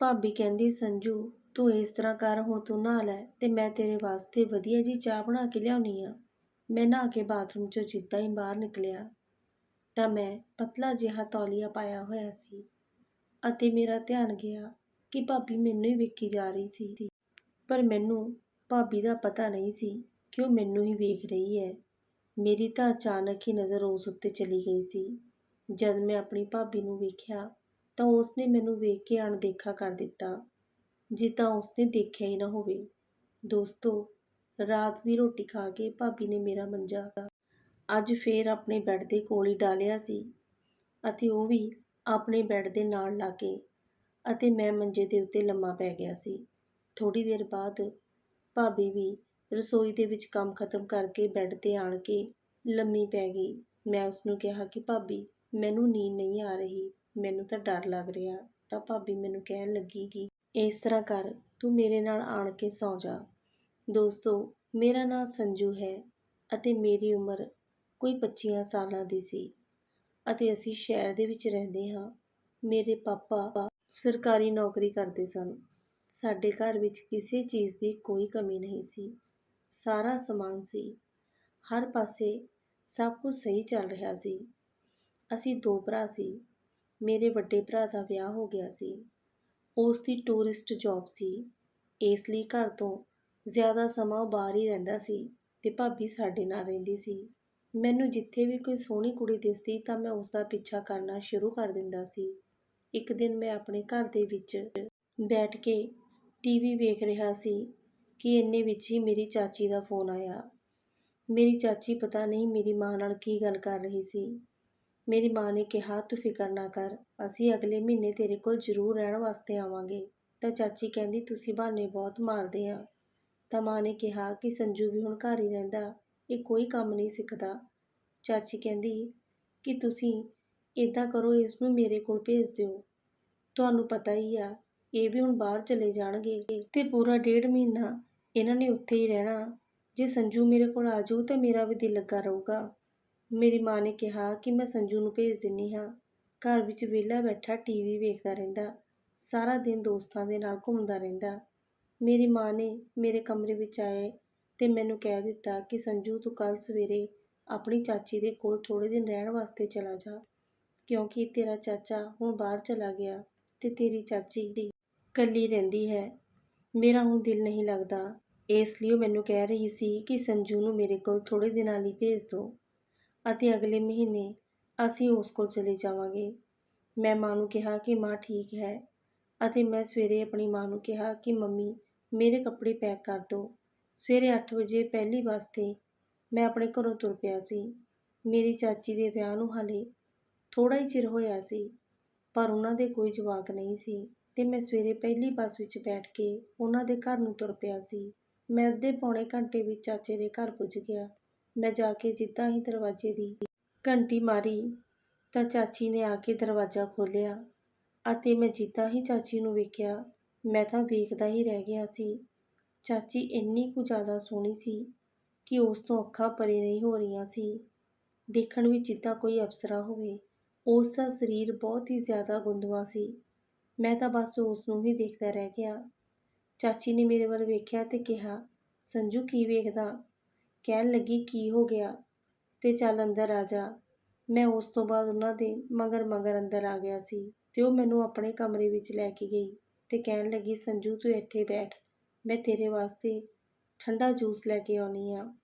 ਭਾਬੀ ਕਹਿੰਦੀ, ਸੰਜੂ, ਤੂੰ ਇਸ ਤਰ੍ਹਾਂ ਕਰ, ਹੁਣ ਤੂੰ ਨਹਾ ਲੈ ਤੇ ਮੈਂ ਤੇਰੇ ਵਾਸਤੇ ਵਧੀਆ ਜੀ ਚਾਹ ਬਣਾ ਕੇ ਲਿਆਉਣੀ ਆ। ਮੈਂ ਨਹਾ ਕੇ ਬਾਥਰੂਮ ਚੋਂ ਜਿੱਦਾਂ ਹੀ ਬਾਹਰ ਨਿਕਲਿਆ। ਤਾਂ ਮੈਂ ਪਤਲਾ ਜਿਹਾ ਤੌਲੀਆ ਪਾਇਆ ਹੋਇਆ ਸੀ ਅਤੇ ਮੇਰਾ ਧਿਆਨ ਗਿਆ ਕਿ ਭਾਬੀ ਮੈਨੂੰ ਹੀ ਵੇਖੀ ਜਾ ਰਹੀ ਸੀ। ਪਰ ਮੈਨੂੰ ਭਾਬੀ ਦਾ ਪਤਾ ਨਹੀਂ ਸੀ ਕਿ ਉਹ ਮੈਨੂੰ ਹੀ ਵੇਖ ਰਹੀ ਹੈ। ਮੇਰੀ ਤਾਂ ਅਚਾਨਕ ਹੀ ਨਜ਼ਰ ਉਸ ਉੱਤੇ ਚਲੀ ਗਈ ਸੀ। ਜਦ ਮੈਂ ਆਪਣੀ ਭਾਬੀ ਨੂੰ ਵੇਖਿਆ ਤਾਂ ਉਸਨੇ ਮੈਨੂੰ ਵੇਖ ਕੇ ਅਣਦੇਖਾ ਕਰ ਦਿੱਤਾ ਜਿੱਦਾਂ ਉਸਨੇ ਦੇਖਿਆ ਹੀ ਨਾ ਹੋਵੇ। ਦੋਸਤੋ, ਰਾਤ ਦੀ ਰੋਟੀ ਖਾ ਕੇ ਭਾਬੀ ਨੇ ਮੇਰਾ ਮੰਜਾ ਅੱਜ ਫੇਰ ਆਪਣੇ ਬੈੱਡ ਦੇ ਕੋਲ ਹੀ ਡਾਲਿਆ ਸੀ ਅਤੇ ਉਹ ਵੀ ਆਪਣੇ ਬੈੱਡ ਦੇ ਨਾਲ ਲਾ ਕੇ ਅਤੇ ਮੈਂ ਮੰਜੇ ਦੇ ਉੱਤੇ ਲੰਮਾ ਪੈ ਗਿਆ ਸੀ। ਥੋੜੀ ਦੇਰ ਬਾਅਦ ਭਾਬੀ ਵੀ ਰਸੋਈ ਦੇ ਵਿੱਚ ਕੰਮ ਖਤਮ ਕਰਕੇ ਬੈੱਡ ਤੇ ਆਣ ਕੇ ਲੰਮੀ ਪੈ ਗਈ। ਮੈਂ ਉਸ ਨੂੰ ਕਿਹਾ ਕਿ ਭਾਬੀ, ਮੈਨੂੰ ਨੀਂਦ ਨਹੀਂ ਆ ਰਹੀ। ਮੈਨੂੰ ਤਾਂ ਡਰ ਲੱਗ ਰਿਹਾ। ਤਾਂ ਭਾਬੀ ਮੈਨੂੰ ਕਹਿਣ ਲੱਗੀ ਕਿ ਇਸ ਤਰ੍ਹਾਂ ਕਰ, ਤੂੰ ਮੇਰੇ ਨਾਲ ਆਣ ਕੇ ਸੌਂ ਜਾ। ਦੋਸਤੋ, ਮੇਰਾ ਨਾਂ ਸੰਜੂ ਹੈ ਅਤੇ ਮੇਰੀ ਉਮਰ ਕੋਈ 25 ਸਾਲਾਂ ਦੀ ਸੀ ਅਤੇ ਅਸੀਂ ਸ਼ਹਿਰ ਦੇ ਵਿੱਚ ਰਹਿੰਦੇ ਹਾਂ। ਮੇਰੇ ਪਾਪਾ ਸਰਕਾਰੀ ਨੌਕਰੀ ਕਰਦੇ ਸਨ। ਸਾਡੇ ਘਰ ਵਿੱਚ ਕਿਸੇ ਚੀਜ਼ ਦੀ ਕੋਈ ਕਮੀ ਨਹੀਂ ਸੀ। ਸਾਰਾ ਸਮਾਨ ਸੀ। ਹਰ ਪਾਸੇ ਸਭ ਕੁਝ ਸਹੀ ਚੱਲ ਰਿਹਾ ਸੀ। ਅਸੀਂ ਦੋ ਭਰਾ ਸੀ। ਮੇਰੇ ਵੱਡੇ ਭਰਾ ਦਾ ਵਿਆਹ ਹੋ ਗਿਆ ਸੀ। ਉਸ ਦੀ ਟੂਰਿਸਟ ਜੌਬ ਸੀ। ਇਸ ਲਈ ਘਰ ਤੋਂ ਜ਼ਿਆਦਾ ਸਮਾਂ ਉਹ ਬਾਹਰ ਹੀ ਰਹਿੰਦਾ ਸੀ ਤੇ ਭਾਬੀ ਸਾਡੇ ਨਾਲ ਰਹਿੰਦੀ ਸੀ। ਮੈਨੂੰ ਜਿੱਥੇ ਵੀ ਕੋਈ ਸੋਹਣੀ ਕੁੜੀ ਦਿਸਦੀ ਤਾਂ ਮੈਂ ਉਸ ਦਾ ਪਿੱਛਾ ਕਰਨਾ ਸ਼ੁਰੂ ਕਰ ਦਿੰਦਾ ਸੀ। ਇੱਕ ਦਿਨ ਮੈਂ ਆਪਣੇ ਘਰ ਦੇ ਵਿੱਚ ਬੈਠ ਕੇ ਟੀਵੀ ਵੇਖ ਰਿਹਾ ਸੀ ਕਿ ਇੰਨੇ ਵਿੱਚ ਹੀ ਮੇਰੀ ਚਾਚੀ ਦਾ ਫੋਨ ਆਇਆ। ਮੇਰੀ ਚਾਚੀ ਪਤਾ ਨਹੀਂ ਮੇਰੀ ਮਾਂ ਨਾਲ ਕੀ ਗੱਲ ਕਰ ਰਹੀ ਸੀ। ਮੇਰੀ ਮਾਂ ਨੇ ਕਿਹਾ, ਤੂੰ ਫਿਕਰ ਨਾ ਕਰ, ਅਸੀਂ ਅਗਲੇ ਮਹੀਨੇ ਤੇਰੇ ਕੋਲ ਜ਼ਰੂਰ ਰਹਿਣ ਵਾਸਤੇ ਆਵਾਂਗੇ। ਤਾਂ ਚਾਚੀ ਕਹਿੰਦੀ, ਤੁਸੀਂ ਬਹਾਨੇ ਬਹੁਤ ਮਾਰਦੇ ਆ। ਤਾਂ ਮਾਂ ਨੇ ਕਿਹਾ ਕਿ ਸੰਜੂ ਵੀ ਹੁਣ ਘਰ ਹੀ ਰਹਿੰਦਾ, ਇਹ ਕੋਈ ਕੰਮ ਨਹੀਂ ਸਿੱਖਦਾ। ਚਾਚੀ ਕਹਿੰਦੀ ਕਿ ਤੁਸੀਂ ਇਦਾਂ ਕਰੋ ਇਸ ਨੂੰ ਮੇਰੇ ਕੋਲ ਭੇਜ ਦਿਓ। ਤੁਹਾਨੂੰ ਪਤਾ ਹੀ ਆ, ਇਹ ਵੀ ਹੁਣ ਬਾਹਰ ਚਲੇ ਜਾਣਗੇ ਤੇ ਪੂਰਾ ਡੇਢ ਮਹੀਨਾ ਇਹਨਾਂ ਨੇ ਉੱਥੇ ਹੀ ਰਹਿਣਾ। ਜੇ ਸੰਜੂ ਮੇਰੇ ਕੋਲ ਆ ਜਾਊ ਤਾਂ ਮੇਰਾ ਵੀ ਦਿਲ ਲੱਗਾ ਰਹੂਗਾ। ਮੇਰੀ ਮਾਂ ਨੇ ਕਿਹਾ ਕਿ ਮੈਂ ਸੰਜੂ ਨੂੰ ਭੇਜ ਦਿੰਨੀ ਹਾਂ। ਘਰ ਵਿੱਚ ਵਿਹਲਾ ਬੈਠਾ ਟੀਵੀ ਵੇਖਦਾ ਰਹਿੰਦਾ। ਸਾਰਾ ਦਿਨ ਦੋਸਤਾਂ ਦੇ ਨਾਲ ਘੁੰਮਦਾ ਰਹਿੰਦਾ। ਮੇਰੀ ਮਾਂ ਨੇ ਮੇਰੇ ਕਮਰੇ ਵਿੱਚ ਆਏ ਤੇ ਮੈਨੂੰ ਕਹਿ ਦਿੱਤਾ ਕਿ ਸੰਜੂ ਤੂੰ ਕੱਲ ਸਵੇਰੇ ਆਪਣੀ ਚਾਚੀ ਦੇ ਕੋਲ ਥੋੜੇ ਦਿਨ ਰਹਿਣ ਵਾਸਤੇ ਚਲਾ ਜਾ, ਕਿਉਂਕਿ ਤੇਰਾ ਚਾਚਾ ਹੁਣ ਬਾਹਰ ਚਲਾ ਗਿਆ ਤੇ ਤੇਰੀ ਚਾਚੀ ਇਕੱਲੀ ਰਹਿੰਦੀ ਹੈ। ਮੇਰਾ ਹੁਣ ਦਿਲ ਨਹੀਂ ਲੱਗਦਾ। ਇਸ ਲਈ ਉਹ ਮੈਨੂੰ ਕਹਿ ਰਹੀ ਸੀ ਕਿ ਸੰਜੂ ਨੂੰ ਮੇਰੇ ਕੋਲ ਥੋੜੇ ਦਿਨਾਂ ਲਈ ਭੇਜ ਦਿਓ ਅਤੇ ਅਗਲੇ ਮਹੀਨੇ ਅਸੀਂ ਉਸ ਕੋਲ ਚਲੇ ਜਾਵਾਂਗੇ। ਮੈਂ ਮਾਂ ਨੂੰ ਕਿਹਾ ਕਿ ਮਾਂ ਠੀਕ ਹੈ ਅਤੇ ਮੈਂ ਸਵੇਰੇ ਆਪਣੀ ਮਾਂ ਨੂੰ ਕਿਹਾ ਕਿ ਮੰਮੀ, ਮੇਰੇ ਕੱਪੜੇ ਪੈਕ ਕਰ ਦਿਓ। ਸਵੇਰੇ 8 ਵਜੇ ਪਹਿਲੀ ਬੱਸ 'ਤੇ ਮੈਂ ਆਪਣੇ ਘਰੋਂ ਤੁਰ ਪਿਆ ਸੀ। ਮੇਰੀ ਚਾਚੀ ਦੇ ਵਿਆਹ ਨੂੰ ਹਾਲੇ ਥੋੜਾ ਹੀ ਚਿਰ ਹੋਇਆ ਸੀ, ਪਰ ਉਹਨਾਂ ਦੇ ਕੋਈ ਜਵਾਕ ਨਹੀਂ ਸੀ ਤੇ ਮੈਂ ਸਵੇਰੇ ਪਹਿਲੀ ਬੱਸ ਵਿੱਚ ਬੈਠ ਕੇ ਉਹਨਾਂ ਦੇ ਘਰ ਨੂੰ ਤੁਰ ਪਿਆ ਸੀ। ਮੈਂ ਅੱਧੇ ਪੌਣੇ ਘੰਟੇ ਵਿੱਚ ਚਾਚੇ ਦੇ ਘਰ ਪੁੱਜ ਗਿਆ ਮੈਂ ਜਾ ਕੇ ਜਿੱਦਾਂ ਹੀ ਦਰਵਾਜ਼ੇ ਦੀ ਘੰਟੀ ਮਾਰੀ ਤਾਂ ਚਾਚੀ ਨੇ ਆ ਕੇ ਦਰਵਾਜ਼ਾ ਖੋਲ੍ਹਿਆ ਅਤੇ ਮੈਂ ਜਿੱਦਾਂ ਹੀ ਚਾਚੀ ਨੂੰ ਵੇਖਿਆ, ਮੈਂ ਤਾਂ ਵੇਖਦਾ ਹੀ ਰਹਿ ਗਿਆ ਸੀ। ਚਾਚੀ ਇੰਨੀ ਕੁ ਜ਼ਿਆਦਾ ਸੋਹਣੀ ਸੀ ਕਿ ਉਸ ਤੋਂ ਅੱਖਾਂ ਪਰੇ ਨਹੀਂ ਹੋ ਰਹੀਆਂ ਸੀ। ਦੇਖਣ ਵਿੱਚ ਜਿੱਦਾਂ ਕੋਈ ਅਪਸਰਾ ਹੋਵੇ, ਉਸ ਦਾ ਸਰੀਰ ਬਹੁਤ ਹੀ ਜ਼ਿਆਦਾ ਗੁੰਦਵਾ ਸੀ। ਮੈਂ ਤਾਂ ਬਸ ਉਸ ਨੂੰ ਹੀ ਦੇਖਦਾ ਰਹਿ ਗਿਆ। ਚਾਚੀ ਨੇ ਮੇਰੇ ਵੱਲ ਵੇਖਿਆ ਤੇ ਕਿਹਾ, ਸੰਜੂ ਕੀ ਵੇਖਦਾ? ਕਹਿਣ ਲੱਗੀ, ਕੀ ਹੋ ਗਿਆ? ਤੇ ਚੱਲ ਅੰਦਰ ਆ ਜਾ। ਮੈਂ ਉਸ ਤੋਂ ਬਾਅਦ ਉਹਨਾਂ ਦੇ ਮਗਰ ਮਗਰ ਅੰਦਰ ਆ ਗਿਆ ਸੀ ਤੇ ਉਹ ਮੈਨੂੰ ਆਪਣੇ ਕਮਰੇ ਵਿੱਚ ਲੈ ਕੇ ਗਈ ਤੇ ਕਹਿਣ ਲੱਗੀ, ਸੰਜੂ, ਤੂੰ ਇੱਥੇ ਬੈਠ। ਮੈਂ ਤੇਰੇ ਵਾਸਤੇ ਠੰਡਾ ਜੂਸ ਲੈ ਕੇ ਆਉਣੀ ਆ।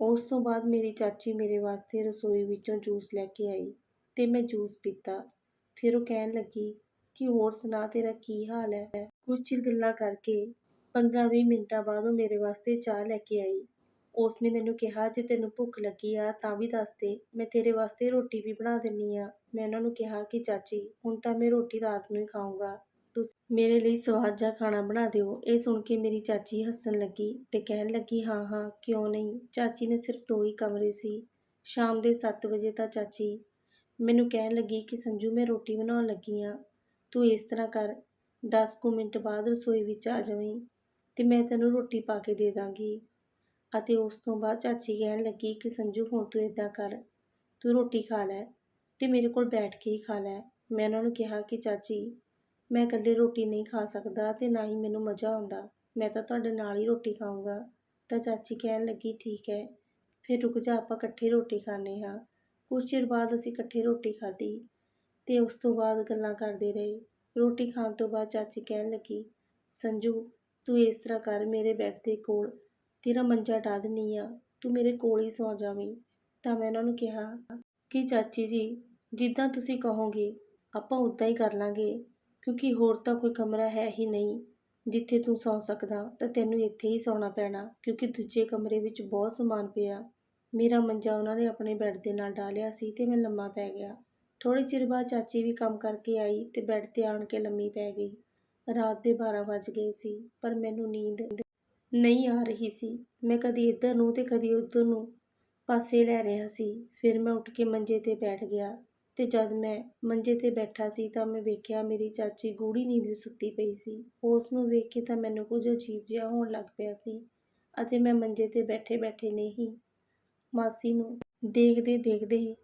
ਉਸ ਤੋਂ ਬਾਅਦ ਮੇਰੀ ਚਾਚੀ ਮੇਰੇ ਵਾਸਤੇ ਰਸੋਈ ਵਿੱਚੋਂ ਜੂਸ ਲੈ ਕੇ ਆਈ ਤੇ ਮੈਂ ਜੂਸ ਪੀਤਾ। ਫਿਰ ਉਹ ਕਹਿਣ ਲੱਗੀ ਕਿ, ਹੋਰ ਸੁਣਾ, ਤੇਰਾ ਕੀ ਹਾਲ ਹੈ? ਕੁਝ ਚਿਰ ਗੱਲਾਂ ਕਰਕੇ 15-20 ਮਿੰਟਾਂ ਬਾਅਦ ਉਹ ਮੇਰੇ ਵਾਸਤੇ ਚਾਹ ਲੈ ਕੇ ਆਈ। ਉਸ ਨੇ ਮੈਨੂੰ ਕਿਹਾ, ਜੇ ਤੈਨੂੰ ਭੁੱਖ ਲੱਗੀ ਆ ਤਾਂ ਵੀ ਦੱਸ ਦੇ। ਮੈਂ ਤੇਰੇ ਵਾਸਤੇ ਰੋਟੀ ਵੀ ਬਣਾ ਦਿੰਨੀ ਆ। ਮੈਂ ਉਹਨਾਂ ਨੂੰ ਕਿਹਾ ਕਿ, ਚਾਚੀ, ਹੁਣ ਤਾਂ ਮੈਂ ਰੋਟੀ ਰਾਤ ਨੂੰ ਹੀ ਖਾਊਂਗਾ। ਤੁਸੀਂ ਮੇਰੇ ਲਈ ਸਵਾਦ ਜਿਹਾ ਖਾਣਾ ਬਣਾ ਦਿਓ। ਇਹ ਸੁਣ ਕੇ ਮੇਰੀ ਚਾਚੀ ਹੱਸਣ ਲੱਗੀ ਤੇ ਕਹਿਣ ਲੱਗੀ, ਹਾਂ ਹਾਂ, ਕਿਉਂ ਨਹੀਂ? ਚਾਚੀ ਨੇ ਸਿਰਫ ਦੋ ਹੀ ਕਮਰੇ ਸੀ। ਸ਼ਾਮ ਦੇ 7 ਵਜੇ ਤਾਂ ਚਾਚੀ ਮੈਨੂੰ ਕਹਿਣ ਲੱਗੀ ਕਿ, ਸੰਜੂ, ਮੈਂ ਰੋਟੀ ਬਣਾਉਣ ਲੱਗੀ ਆ। ਤੂੰ ਇਸ ਤਰ੍ਹਾਂ ਕਰ। 10 ਕੁ ਮਿੰਟ ਬਾਅਦ ਰਸੋਈ ਵਿੱਚ ਆ ਜਾਵੀਂ ਤੇ ਮੈਂ ਤੈਨੂੰ ਰੋਟੀ ਪਾ ਕੇ ਦੇ ਦਾਂਗੀ। ਅਤੇ ਉਸ ਤੋਂ ਬਾਅਦ ਚਾਚੀ ਕਹਿਣ ਲੱਗੀ ਕਿ, ਸੰਜੂ, ਹੁਣ ਤੂੰ ਇਦਾਂ ਕਰ। ਤੂੰ ਰੋਟੀ ਖਾ ਲੈ ਤੇ ਮੇਰੇ ਕੋਲ ਬੈਠ ਕੇ ਹੀ ਖਾ ਲੈ। ਮੈਂ ਉਹਨਾਂ ਨੂੰ ਕਿਹਾ ਕਿ, ਚਾਚੀ, ਮੈਂ ਇਕੱਲੇ ਰੋਟੀ ਨਹੀਂ ਖਾ ਸਕਦਾ ਤੇ ਨਾ ਹੀ ਮੈਨੂੰ ਮਜ਼ਾ ਆਉਂਦਾ। ਮੈਂ ਤਾਂ ਤੁਹਾਡੇ ਨਾਲ ਹੀ ਰੋਟੀ ਖਾਊਂਗਾ। ਤਾਂ ਚਾਚੀ ਕਹਿਣ ਲੱਗੀ, ਠੀਕ ਹੈ, ਫਿਰ ਰੁਕ ਜਾ, ਆਪਾਂ ਇਕੱਠੇ ਰੋਟੀ ਖਾਂਦੇ ਹਾਂ। ਕੁਝ ਚਿਰ ਬਾਅਦ ਅਸੀਂ ਇਕੱਠੇ ਰੋਟੀ ਖਾਧੀ ਤੇ ਉਸ ਤੋਂ ਬਾਅਦ ਗੱਲਾਂ ਕਰਦੇ ਰਹੇ। ਰੋਟੀ ਖਾਣ ਤੋਂ ਬਾਅਦ ਚਾਚੀ ਕਹਿਣ ਲੱਗੀ, ਸੰਜੂ, ਤੂੰ ਇਸ ਤਰ੍ਹਾਂ ਕਰ, ਮੇਰੇ ਬੈੱਡ ਦੇ ਕੋਲ। ਤੇਰਾ ਮੰਜਾ ਢਾ ਦਿੰਨੀ ਆ, ਤੂੰ ਮੇਰੇ ਕੋਲ ਹੀ ਸੌ ਜਾਵੀਂ। ਤਾਂ ਮੈਂ ਉਹਨਾਂ ਨੂੰ ਕਿਹਾ, ਕਿ ਚਾਚੀ ਜੀ, ਜਿੱਦਾਂ ਤੁਸੀਂ ਕਹੋਗੇ, ਆਪਾਂ ਉਦਾਂ ਹੀ ਕਰ ਲਾਂਗੇ, ਕਿਉਂਕਿ ਹੋਰ ਤਾਂ ਕੋਈ ਕਮਰਾ ਹੈ ਹੀ ਨਹੀਂ। ਜਿੱਥੇ ਤੂੰ ਸੌ ਸਕਦਾ, ਤਾਂ ਤੈਨੂੰ ਇੱਥੇ ਹੀ ਸੌਣਾ ਪੈਣਾ, ਕਿਉਂਕਿ ਦੂਜੇ ਕਮਰੇ ਵਿੱਚ ਬਹੁਤ ਸਮਾਨ ਪਿਆ। ਮੇਰਾ ਮੰਜਾ ਉਹਨਾਂ ਨੇ ਆਪਣੇ ਬੈੱਡ ਦੇ ਨਾਲ ਡਾਲਿਆ ਸੀ ਤੇ ਮੈਂ ਲੰਮਾ ਪੈ ਗਿਆ। ਥੋੜੇ ਚਿਰ ਬਾਅਦ ਚਾਚੀ ਵੀ ਕੰਮ ਕਰਕੇ ਆਈ ਤੇ ਬੈੱਡ ਤੇ ਆਣ ਕੇ ਲੰਮੀ ਪੈ ਗਈ। ਰਾਤ ਦੇ 12 ਵੱਜ ਗਏ ਸੀ, ਪਰ ਮੈਨੂੰ ਨੀਂਦ ਨਹੀਂ ਆ ਰਹੀ ਸੀ। ਮੈਂ ਕਦੀ ਇੱਧਰ ਨੂੰ ਤੇ ਕਦੀ ਉੱਧਰ ਨੂੰ ਪਾਸੇ ਲੈ ਰਿਹਾ ਸੀ। ਫਿਰ ਮੈਂ ਉੱਠ ਕੇ ਮੰਜੇ ਤੇ ਬੈਠ ਗਿਆ ਤੇ ਜਦ ਮੈਂ ਮੰਜੇ ਤੇ ਬੈਠਾ ਸੀ ਤਾਂ ਮੈਂ ਵੇਖਿਆ ਮੇਰੀ ਚਾਚੀ ਗੂੜੀ ਨੀਂਦ ਵਿੱਚ ਸੁੱਤੀ ਪਈ ਸੀ। ਉਸ ਨੂੰ ਵੇਖ ਕੇ ਤਾਂ ਮੈਨੂੰ ਕੁਝ ਅਜੀਬ ਜਿਹਾ ਹੋਣ ਲੱਗ ਪਿਆ ਸੀ ਅਤੇ ਮੈਂ ਮੰਜੇ ਤੇ ਬੈਠੇ ਬੈਠੇ ਨੇ ਹੀ ਮਾਸੀ ਨੂੰ ਦੇਖਦੇ ਦੇਖਦੇ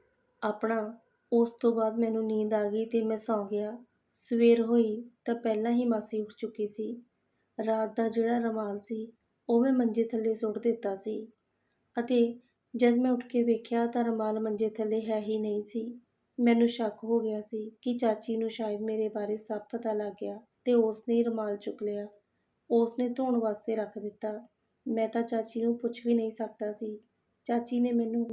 ਆਪਣਾ ਉਸ ਤੋਂ ਬਾਅਦ ਮੈਨੂੰ ਨੀਂਦ ਆ ਗਈ ਤੇ ਮੈਂ ਸੌਂ ਗਿਆ। ਸਵੇਰ ਹੋਈ ਤਾਂ ਪਹਿਲਾਂ ਹੀ ਮਾਸੀ ਉੱਠ ਚੁੱਕੀ ਸੀ। ਰਾਤ ਦਾ ਜਿਹੜਾ ਰਮਾਲ ਸੀ ਉਹ ਮੈਂ ਮੰਜੇ ਥੱਲੇ ਸੁੱਟ ਦਿੱਤਾ ਸੀ ਅਤੇ ਜਦ ਮੈਂ ਉੱਠ ਕੇ ਵੇਖਿਆ ਤਾਂ ਰਮਾਲ ਮੰਜੇ ਥੱਲੇ ਹੈ ਹੀ ਨਹੀਂ ਸੀ। ਮੈਨੂੰ ਸ਼ੱਕ ਹੋ ਗਿਆ ਸੀ ਕਿ ਚਾਚੀ ਨੂੰ ਸ਼ਾਇਦ ਮੇਰੇ ਬਾਰੇ ਸਭ ਪਤਾ ਲੱਗ ਗਿਆ ਤੇ ਉਸ ਨੇ ਰਮਾਲ ਚੁੱਕ ਲਿਆ। ਉਸ ਨੇ ਧੋਣ ਵਾਸਤੇ ਰੱਖ ਦਿੱਤਾ। ਮੈਂ ਤਾਂ ਚਾਚੀ ਨੂੰ ਪੁੱਛ ਵੀ ਨਹੀਂ ਸਕਦਾ ਸੀ। ਚਾਚੀ ਨੇ ਮੈਨੂੰ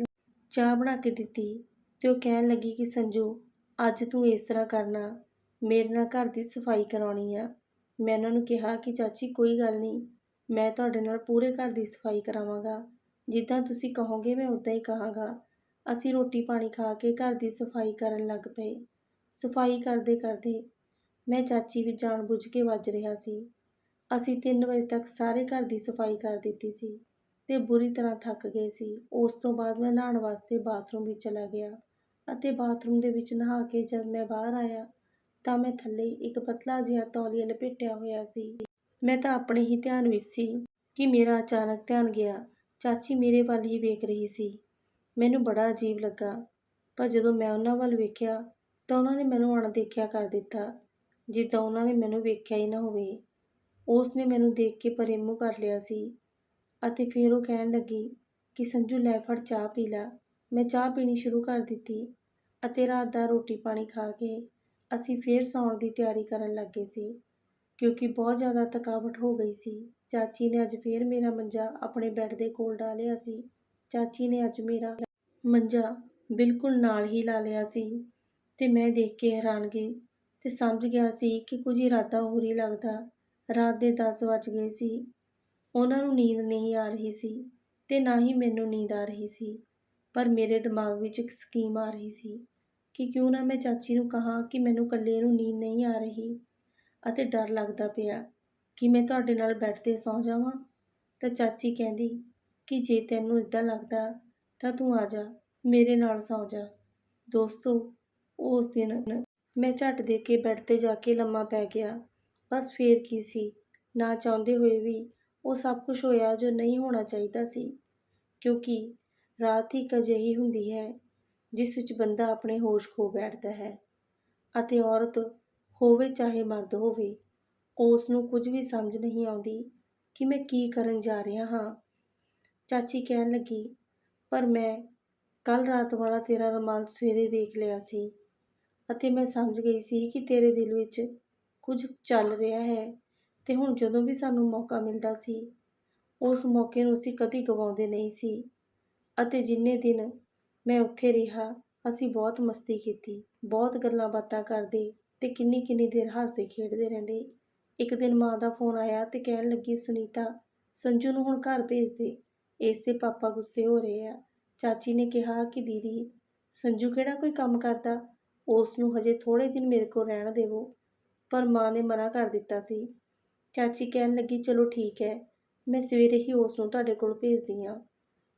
ਚਾਹ ਬਣਾ ਕੇ ਦਿੱਤੀ ਤੇ ਉਹ ਕਹਿਣ ਲੱਗੀ ਕਿ ਸੰਜੂ, ਅੱਜ ਤੂੰ ਇਸ ਤਰ੍ਹਾਂ ਕਰਨਾ। ਮੇਰੇ ਨਾਲ ਘਰ ਦੀ ਸਫ਼ਾਈ ਕਰਾਉਣੀ ਆ। ਮੈਂ ਉਹਨਾਂ ਨੂੰ ਕਿਹਾ ਕਿ ਚਾਚੀ ਕੋਈ ਗੱਲ ਨਹੀਂ ਮੈਂ ਤੁਹਾਡੇ ਨਾਲ ਪੂਰੇ ਘਰ ਦੀ ਸਫ਼ਾਈ ਕਰਾਵਾਂਗਾ। ਜਿੱਦਾਂ ਤੁਸੀਂ ਕਹੋਗੇ, ਮੈਂ ਉਦਾਂ ਹੀ ਕਹਾਂਗਾ। ਅਸੀਂ ਰੋਟੀ ਪਾਣੀ ਖਾ ਕੇ ਘਰ ਦੀ ਸਫ਼ਾਈ ਕਰਨ ਲੱਗ ਪਏ। ਸਫ਼ਾਈ ਕਰਦੇ ਕਰਦੇ ਮੈਂ ਚਾਚੀ ਵੀ ਜਾਣਬੁੱਝ ਕੇ ਵੱਜ ਰਿਹਾ ਸੀ। ਅਸੀਂ 3 ਵਜੇ ਤੱਕ ਸਾਰੇ ਘਰ ਦੀ ਸਫ਼ਾਈ ਕਰ ਦਿੱਤੀ ਸੀ ਤੇ ਬੁਰੀ ਤਰ੍ਹਾਂ ਥੱਕ ਗਏ ਸੀ। ਉਸ ਤੋਂ ਬਾਅਦ ਮੈਂ ਨਹਾਉਣ ਵਾਸਤੇ ਬਾਥਰੂਮ ਵਿੱਚ ਚਲਾ ਗਿਆ ਅਤੇ ਬਾਥਰੂਮ ਦੇ ਵਿੱਚ ਨਹਾ ਕੇ ਜਦ ਮੈਂ ਬਾਹਰ ਆਇਆ ਤਾਂ ਮੈਂ ਥੱਲੇ ਇੱਕ ਪਤਲਾ ਜਿਹਾ ਤੌਲੀਆ ਲਪੇਟਿਆ ਹੋਇਆ ਸੀ। ਮੈਂ ਤਾਂ ਆਪਣੇ ਹੀ ਧਿਆਨ ਵਿੱਚ ਸੀ ਕਿ ਮੇਰਾ ਅਚਾਨਕ ਧਿਆਨ ਗਿਆ। ਚਾਚੀ ਮੇਰੇ ਵੱਲ ਹੀ ਵੇਖ ਰਹੀ ਸੀ। ਮੈਨੂੰ ਬੜਾ ਅਜੀਬ ਲੱਗਾ। ਪਰ ਜਦੋਂ ਮੈਂ ਉਹਨਾਂ ਵੱਲ ਵੇਖਿਆ, ਤਾਂ ਉਹਨਾਂ ਨੇ ਮੈਨੂੰ ਅਣਦੇਖਿਆ ਕਰ ਦਿੱਤਾ। ਜਿੱਦਾਂ ਉਹਨਾਂ ਨੇ ਮੈਨੂੰ ਵੇਖਿਆ ਹੀ ਨਾ ਹੋਵੇ। ਉਸ ਨੇ ਮੈਨੂੰ ਦੇਖ ਕੇ ਪਰੇ ਮੂੰਹ ਕਰ ਲਿਆ ਸੀ ਅਤੇ ਫਿਰ ਉਹ ਕਹਿਣ ਲੱਗੀ ਕਿ, ਸੰਜੂ, ਲੈ ਫੜ ਚਾਹ ਪੀ ਲੈ। ਮੈਂ ਚਾਹ ਪੀਣੀ ਸ਼ੁਰੂ ਕਰ ਦਿੱਤੀ ਅਤੇ ਰਾਤ ਦਾ ਰੋਟੀ ਪਾਣੀ ਖਾ ਕੇ ਅਸੀਂ ਫੇਰ ਸੌਣ ਦੀ ਤਿਆਰੀ ਕਰਨ ਲੱਗੇ ਸੀ। ਕਿਉਂਕਿ ਬਹੁਤ ਜ਼ਿਆਦਾ ਥਕਾਵਟ ਹੋ ਗਈ ਸੀ। ਚਾਚੀ ਨੇ ਅੱਜ ਫੇਰ ਮੇਰਾ ਮੰਜਾ ਆਪਣੇ ਬੈੱਡ ਦੇ ਕੋਲ ਡਾਲਿਆ ਸੀ। ਚਾਚੀ ਨੇ ਅੱਜ ਮੇਰਾ ਮੰਜਾ ਬਿਲਕੁਲ ਨਾਲ ਹੀ ਲਾ ਲਿਆ ਸੀ ਤੇ ਮੈਂ ਦੇਖ ਕੇ ਹੈਰਾਨਗੀ ਤੇ ਸਮਝ ਗਿਆ ਸੀ ਕਿ ਕੁਝ ਇਰਾਦਾ ਹੋਰ ਹੀ ਲੱਗਦਾ। ਰਾਤ ਦੇ 10 ਵੱਜ ਗਏ ਸੀ। ਉਹਨਾਂ ਨੂੰ ਨੀਂਦ ਨਹੀਂ ਆ ਰਹੀ ਸੀ ਤੇ ਨਾ ਹੀ ਮੈਨੂੰ ਨੀਂਦ ਆ ਰਹੀ ਸੀ। ਪਰ ਮੇਰੇ ਦਿਮਾਗ ਵਿੱਚ ਇੱਕ ਸਕੀਮ ਆ ਰਹੀ ਸੀ ਕਿ ਕਿਉਂ ਨਾ ਮੈਂ ਚਾਚੀ ਨੂੰ ਕਹਾਂ ਕਿ ਮੈਨੂੰ ਇਕੱਲੇ ਨੂੰ ਨੀਂਦ ਨਹੀਂ ਆ ਰਹੀ। ਅਤੇ ਡਰ ਲੱਗਦਾ ਪਿਆ ਕਿ ਮੈਂ ਤੁਹਾਡੇ ਨਾਲ ਬੈੱਡ ਤੇ ਸੌਂ ਜਾਵਾਂ। ਤਾਂ ਚਾਚੀ ਕਹਿੰਦੀ ਕਿ ਜੇ ਤੈਨੂੰ ਇਦਾਂ ਲੱਗਦਾ ਤਾਂ ਤੂੰ ਆ ਜਾ, ਮੇਰੇ ਨਾਲ ਸੌਂ ਜਾ। ਦੋਸਤੋ, ਉਸ ਦਿਨ ਮੈਂ ਝਟ ਦੇ ਕੇ ਬੈੱਡ ਤੇ ਜਾ ਕੇ ਲੰਮਾ ਪੈ ਗਿਆ। ਬਸ ਫੇਰ ਕੀ ਸੀ, ਨਾ ਚਾਹੁੰਦੇ ਹੋਏ ਵੀ ਉਹ ਸਭ ਕੁਝ ਹੋਇਆ ਜੋ ਨਹੀਂ ਹੋਣਾ ਚਾਹੀਦਾ ਸੀ। ਕਿਉਂਕਿ ਰਾਤ ਹੀ ਇੱਕ ਅਜਿਹੀ ਹੁੰਦੀ ਹੈ ਜਿਸ ਵਿੱਚ ਬੰਦਾ ਆਪਣੇ ਹੋਸ਼ ਖੋ ਬੈਠਦਾ ਹੈ ਅਤੇ ਔਰਤ ਹੋਵੇ ਚਾਹੇ ਮਰਦ ਹੋਵੇ ਉਸ ਨੂੰ ਕੁਝ ਵੀ ਸਮਝ ਨਹੀਂ ਆਉਂਦੀ ਕਿ ਮੈਂ ਕੀ ਕਰਨ ਜਾ ਰਿਹਾ ਹਾਂ। ਚਾਚੀ ਕਹਿਣ ਲੱਗੀ, ਪਰ ਮੈਂ ਕੱਲ ਰਾਤ ਵਾਲਾ ਤੇਰਾ ਰੁਮਾਲ ਸਵੇਰੇ ਵੇਖ ਲਿਆ ਸੀ ਅਤੇ ਮੈਂ ਸਮਝ ਗਈ ਸੀ ਕਿ ਤੇਰੇ ਦਿਲ ਵਿੱਚ ਕੁਝ ਚੱਲ ਰਿਹਾ ਹੈ ਤੇ ਹੁਣ ਜਦੋਂ ਵੀ ਸਾਨੂੰ ਮੌਕਾ ਮਿਲਦਾ ਸੀ, ਉਸ ਮੌਕੇ ਨੂੰ ਅਸੀਂ ਕਦੀ ਗਵਾਉਂਦੇ ਨਹੀਂ ਸੀ ਅਤੇ ਜਿੰਨੇ ਦਿਨ ਮੈਂ ਉੱਥੇ ਰਿਹਾ, ਅਸੀਂ ਬਹੁਤ ਮਸਤੀ ਕੀਤੀ, ਬਹੁਤ ਗੱਲਾਂ ਬਾਤਾਂ ਕਰਦੇ ਤੇ ਕਿੰਨੀ ਕਿੰਨੀ ਦੇਰ ਹੱਸਦੇ, ਖੇਡਦੇ ਰਹਿੰਦੇ। ਇੱਕ ਦਿਨ ਮਾਂ ਦਾ ਫੋਨ ਆਇਆ ਤੇ ਕਹਿਣ ਲੱਗੀ, ਸੁਨੀਤਾ, ਸੰਜੂ ਨੂੰ ਹੁਣ ਘਰ ਭੇਜ ਦੇ। ਇਸ ਤੇ ਪਾਪਾ ਗੁੱਸੇ ਹੋ ਰਹੇ ਆ। ਚਾਚੀ ਨੇ ਕਿਹਾ ਕਿ ਦੀਦੀ, ਸੰਜੂ ਕਿਹੜਾ ਕੋਈ ਕੰਮ ਕਰਦਾ? ਉਸ ਨੂੰ ਹਜੇ ਥੋੜੇ ਦਿਨ ਮੇਰੇ ਕੋਲ ਰਹਿਣ ਦੇਵੋ। ਪਰ ਮਾਂ ਨੇ ਮਨਾ ਕਰ ਦਿੱਤਾ ਸੀ। ਚਾਚੀ ਕਹਿਣ ਲੱਗੀ, ਚਲੋ ਠੀਕ ਹੈ, ਮੈਂ ਸਵੇਰੇ ਹੀ ਉਸ ਨੂੰ ਤੁਹਾਡੇ ਕੋਲ ਭੇਜਦੀ ਹਾਂ।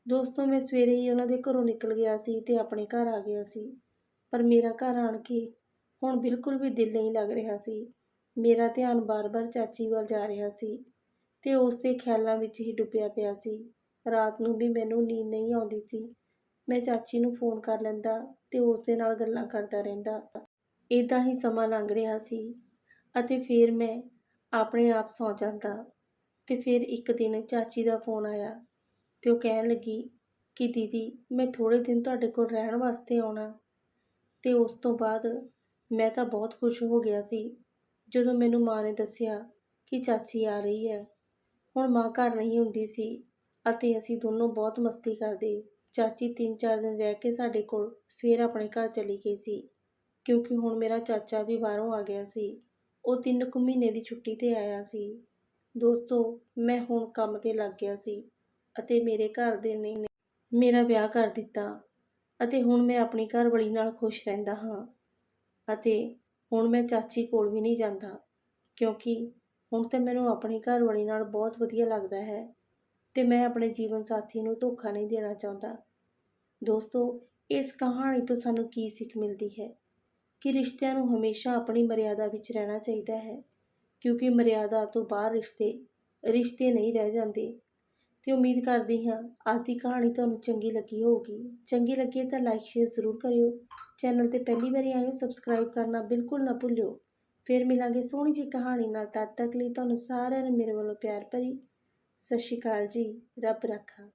ਦੋਸਤੋ, ਮੈਂ ਸਵੇਰੇ ਹੀ ਉਹਨਾਂ ਦੇ ਘਰੋਂ ਨਿਕਲ ਗਿਆ ਸੀ ਤੇ ਆਪਣੇ ਘਰ ਆ ਗਿਆ ਸੀ। ਪਰ ਮੇਰਾ ਘਰ ਆਣ ਕੇ ਹੁਣ ਬਿਲਕੁਲ ਵੀ ਦਿਲ ਨਹੀਂ ਲੱਗ ਰਿਹਾ ਸੀ। ਮੇਰਾ ਧਿਆਨ ਬਾਰ-ਬਾਰ ਚਾਚੀ ਵੱਲ ਜਾ ਰਿਹਾ ਸੀ ਤੇ ਉਸ ਦੇ ਖਿਆਲਾਂ ਵਿੱਚ ਹੀ ਡੁੱਬਿਆ ਪਿਆ ਸੀ। ਰਾਤ ਨੂੰ ਵੀ ਮੈਨੂੰ ਨੀਂਦ ਨਹੀਂ ਆਉਂਦੀ ਸੀ। ਮੈਂ ਚਾਚੀ ਨੂੰ ਫੋਨ ਕਰ ਲੈਂਦਾ ਤੇ ਉਸ ਦੇ ਨਾਲ ਗੱਲਾਂ ਕਰਦਾ ਰਹਿੰਦਾ। ਇਦਾਂ ਹੀ ਸਮਾਂ ਲੰਘ ਰਿਹਾ ਸੀ ਅਤੇ ਫਿਰ ਮੈਂ ਆਪਣੇ ਆਪ ਸੌ ਜਾਂਦਾ ਤੇ ਫਿਰ ਇੱਕ ਦਿਨ ਚਾਚੀ ਦਾ ਫੋਨ ਆਇਆ ਤੇ ਉਹ ਕਹਿਣ ਲੱਗੀ ਕਿ ਦੀਦੀ, ਮੈਂ ਥੋੜ੍ਹੇ ਦਿਨ ਤੁਹਾਡੇ ਕੋਲ ਰਹਿਣ ਵਾਸਤੇ ਆਉਣਾ। ਤੇ ਉਸ ਤੋਂ ਬਾਅਦ ਮੈਂ ਤਾਂ ਬਹੁਤ ਖੁਸ਼ ਹੋ ਗਿਆ ਸੀ, ਜਦੋਂ ਮੈਨੂੰ ਮਾਂ ਨੇ ਦੱਸਿਆ ਕਿ ਚਾਚੀ ਆ ਰਹੀ ਹੈ। ਹੁਣ ਮਾਂ ਘਰ ਨਹੀਂ ਹੁੰਦੀ ਸੀ ਅਤੇ ਅਸੀਂ ਦੋਨੋਂ ਬਹੁਤ ਮਸਤੀ ਕਰਦੇ। ਚਾਚੀ ਤਿੰਨ ਚਾਰ ਦਿਨ ਰਹਿ ਕੇ ਸਾਡੇ ਕੋਲ ਫੇਰ ਆਪਣੇ ਘਰ ਚਲੀ ਗਈ ਸੀ, ਕਿਉਂਕਿ ਹੁਣ ਮੇਰਾ ਚਾਚਾ ਵੀ ਬਾਹਰੋਂ ਆ ਗਿਆ ਸੀ। ਉਹ ਤਿੰਨ ਕੁ ਮਹੀਨੇ ਦੀ ਛੁੱਟੀ ਤੇ ਆਇਆ ਸੀ। ਦੋਸਤੋ, ਮੈਂ ਹੁਣ ਕੰਮ ਤੇ ਲੱਗ ਗਿਆ ਸੀ ਅਤੇ ਮੇਰੇ ਘਰ ਦੇ ਨੇ ਮੇਰਾ ਵਿਆਹ ਕਰ ਦਿੱਤਾ ਅਤੇ ਹੁਣ ਮੈਂ ਆਪਣੀ ਘਰਵਾਲੀ ਨਾਲ ਖੁਸ਼ ਰਹਿੰਦਾ ਹਾਂ। ਅਤੇ ਹੁਣ ਮੈਂ ਚਾਚੀ ਕੋਲ ਵੀ ਨਹੀਂ ਜਾਂਦਾ, ਕਿਉਂਕਿ ਹੁਣ ਤਾਂ ਮੈਨੂੰ ਆਪਣੀ ਘਰਵਾਲੀ ਨਾਲ ਬਹੁਤ ਵਧੀਆ ਲੱਗਦਾ ਹੈ ਤੇ ਮੈਂ ਆਪਣੇ ਜੀਵਨ ਸਾਥੀ ਨੂੰ ਧੋਖਾ ਨਹੀਂ ਦੇਣਾ ਚਾਹੁੰਦਾ। ਦੋਸਤੋ, ਇਸ ਕਹਾਣੀ ਤੋਂ ਸਾਨੂੰ ਕੀ ਸਿੱਖ ਮਿਲਦੀ ਹੈ? ਕਿ ਰਿਸ਼ਤਿਆਂ ਨੂੰ ਹਮੇਸ਼ਾ ਆਪਣੀ ਮਰਿਆਦਾ ਵਿੱਚ ਰਹਿਣਾ ਚਾਹੀਦਾ ਹੈ, ਕਿਉਂਕਿ ਮਰਿਆਦਾ ਤੋਂ ਬਾਹਰ ਰਿਸ਼ਤੇ ਰਿਸ਼ਤੇ ਨਹੀਂ ਰਹਿ ਜਾਂਦੇ। ਤੇ ਉਮੀਦ ਕਰਦੀ ਹਾਂ ਅੱਜ ਦੀ ਕਹਾਣੀ ਤੁਹਾਨੂੰ ਚੰਗੀ ਲੱਗੀ ਹੋਊਗੀ। ਚੰਗੀ ਲੱਗੀ ਤਾਂ ਲਾਈਕ ਸ਼ੇਅਰ ਜ਼ਰੂਰ ਕਰਿਓ। ਚੈਨਲ ਤੇ ਪਹਿਲੀ ਵਾਰੀ ਆਏ ਹੋ ਸਬਸਕ੍ਰਾਈਬ ਕਰਨਾ ਬਿਲਕੁਲ ਨਾ ਭੁੱਲਿਓ। ਫਿਰ ਮਿਲਾਂਗੇ ਸੋਹਣੀ ਜੀ ਕਹਾਣੀ ਨਾਲ। ਤਦ ਤੱਕ ਲਈ ਤੁਹਾਨੂੰ ਸਾਰਿਆਂ ਨੂੰ ਮੇਰੇ ਵੱਲੋਂ ਪਿਆਰ ਭਰੀ। ਸਤਿ ਸ਼੍ਰੀ ਅਕਾਲ ਜੀ। ਰੱਬ ਰੱਖਾ।